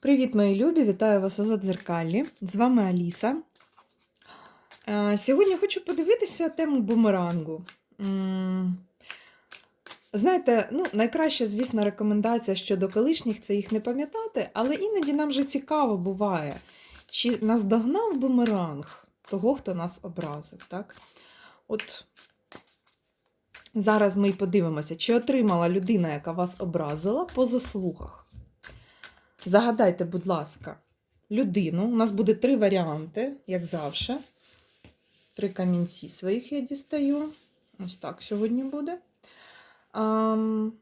Привіт, мої любі! Вітаю вас у Задзеркаллі. З вами Аліса. Сьогодні хочу подивитися тему бумерангу. Знаєте, ну, найкраща, звісно, рекомендація щодо колишніх це їх не пам'ятати, але іноді нам же цікаво буває, чи наздогнав бумеранг того, хто нас образив. Так? От зараз ми й подивимося, чи отримала людина, яка вас образила, по заслугах. Загадайте, будь ласка, людину. У нас буде три варіанти, як завжди. Три камінці своїх я дістаю. Ось так сьогодні буде. Ам,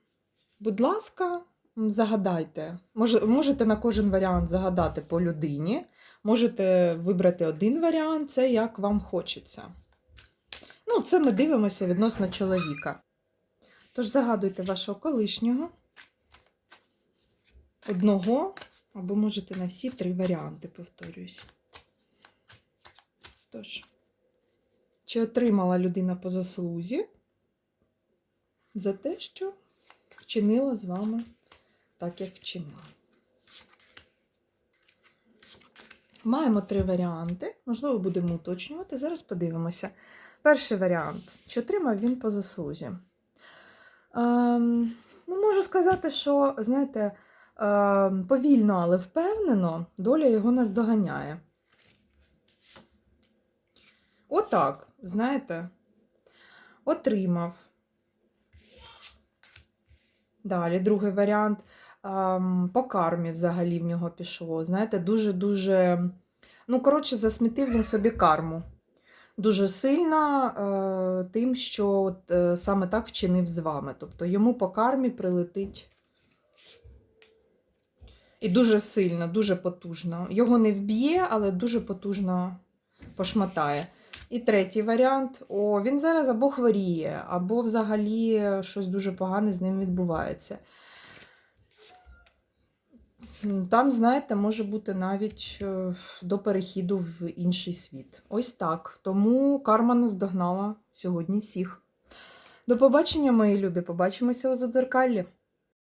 будь ласка, загадайте. Може, можете на кожен варіант загадати по людині. Можете вибрати один варіант, це як вам хочеться. Ну, це ми дивимося відносно чоловіка. Тож загадуйте вашого колишнього одного, або можете на всі три варіанти, повторююсь. Тож, чи отримала людина по заслузі за те, що вчинила з вами так, як вчинила? Маємо три варіанти. Можливо, будемо уточнювати. Зараз подивимося. Перший варіант. Чи отримав він по заслузі? Ем, ну, можу сказати, що, знаєте, е, повільно, але впевнено, доля його наздоганяє. Отак, знаєте, отримав. Далі, другий варіант. По кармі взагалі в нього пішло. Знаєте, дуже-дуже. Ну, коротше, засмітив він собі карму. Дуже сильно е, тим, що от, е, саме так вчинив з вами. Тобто йому по кармі прилетить. І дуже сильно, дуже потужно. Його не вб'є, але дуже потужно пошматає. І третій варіант: о, він зараз або хворіє, або взагалі щось дуже погане з ним відбувається. Там, знаєте, може бути навіть е, до перехіду в інший світ. Ось так. Тому карма наздогнала сьогодні всіх. До побачення, мої любі. Побачимося у задзеркаллі.